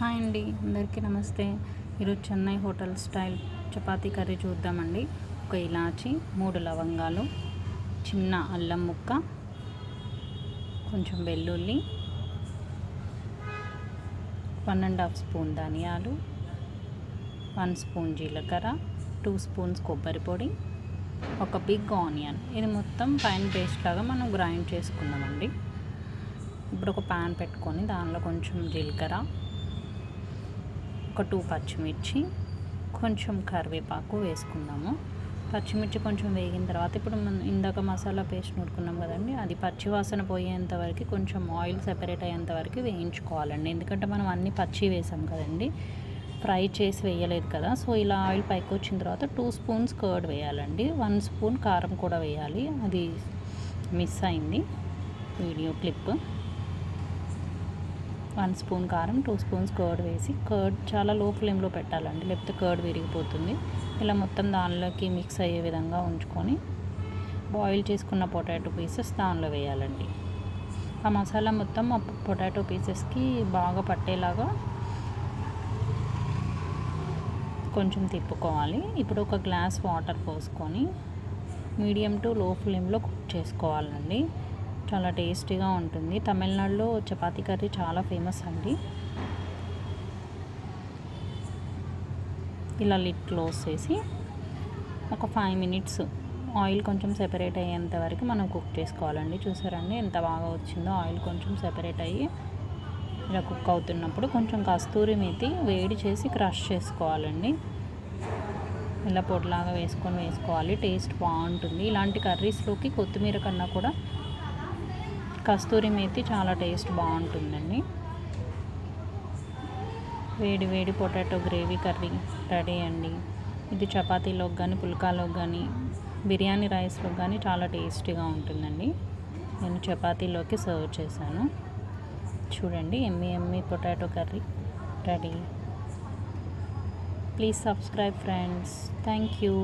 Hi అండి అందరికీ నమస్తే. ఈరోజు Chennai hotel style chapati curry చూద్దామండి. ఒక ఇలాచి మూడు లవంగాలు చిన్న అల్లం ముక్క కొంచెం వెల్లుల్లి వన్ అండ్ హాఫ్ స్పూన్ ధనియాలు వన్ స్పూన్ జీలకర్ర టూ స్పూన్స్ కొబ్బరి పొడి ఒక బిగ్ ఆనియన్. ఇది మొత్తం పైన పేస్ట్ లాగా మనం గ్రైండ్ చేసుకుందామండి. ఇప్పుడు ఒక ప్యాన్ పెట్టుకొని దానిలో కొంచెం జీలకర్ర ఒక టూ పచ్చిమిర్చి కొంచెం కరివేపాకు వేసుకుందాము. పచ్చిమిర్చి కొంచెం వేగిన తర్వాత ఇప్పుడు మనం ఇందాక మసాలా పేస్ట్ నూరుకున్నాం కదండి అది పచ్చి వాసన పోయేంత వరకు కొంచెం ఆయిల్ సెపరేట్ అయ్యేంత వరకు వేయించుకోవాలండి. ఎందుకంటే మనం అన్నీ పచ్చి వేసాం కదండి ఫ్రై చేసి వేయలేదు కదా. సో ఇలా ఆయిల్ పైకి వచ్చిన తర్వాత టూ స్పూన్స్ కర్డ్ వేయాలండి. వన్ స్పూన్ కారం కూడా వేయాలి. అది మిస్ అయింది వీడియో క్లిప్. వన్ స్పూన్ కారం టూ స్పూన్స్ కర్డ్ వేసి కర్డ్ చాలా లో ఫ్లేమ్లో పెట్టాలండి లేకపోతే కర్డ్ విరిగిపోతుంది. ఇలా మొత్తం దానిలోకి మిక్స్ అయ్యే విధంగా ఉంచుకొని బాయిల్ చేసుకున్న పొటాటో పీసెస్ దానిలో వేయాలండి. ఆ మసాలా మొత్తం ఆ పొటాటో పీసెస్కి బాగా పట్టేలాగా కొంచెం తిప్పుకోవాలి. ఇప్పుడు ఒక గ్లాస్ వాటర్ పోసుకొని మీడియం టు లో ఫ్లేమ్లో కుక్ చేసుకోవాలండి. చాలా టేస్టీగా ఉంటుంది. తమిళనాడులో చపాతీ కర్రీ చాలా ఫేమస్ అండి. ఇలా లిట్ క్లోజ్ చేసి ఒక ఫైవ్ మినిట్స్ ఆయిల్ కొంచెం సెపరేట్ అయ్యేంత వరకు మనం కుక్ చేసుకోవాలండి. చూసారండి ఎంత బాగా వచ్చిందో ఆయిల్ కొంచెం సెపరేట్ అయ్యి ఇలా కుక్ అవుతున్నప్పుడు కొంచెం కస్తూరి మెతి వేడి చేసి క్రష్ చేసుకోవాలండి. ఇలా పొడిలాగా వేసుకొని వేసుకోవాలి. టేస్ట్ బాగుంటుంది. ఇలాంటి కర్రీస్లోకి కొత్తిమీర కన్నా కూడా కస్తూరి మేతి చాలా టేస్ట్ బాగుంటుందండి. వేడి వేడి పొటాటో గ్రేవీ కర్రీ రెడీ అండి. ఇది చపాతీలోకి కానీ పుల్కాలోకి కానీ బిర్యానీ రైస్లో కానీ చాలా టేస్టీగా ఉంటుందండి. నేను చపాతీలోకి సర్వ్ చేశాను. చూడండి ఎమ్మి ఎమ్మి potato curry ready. Please subscribe friends. Thank you.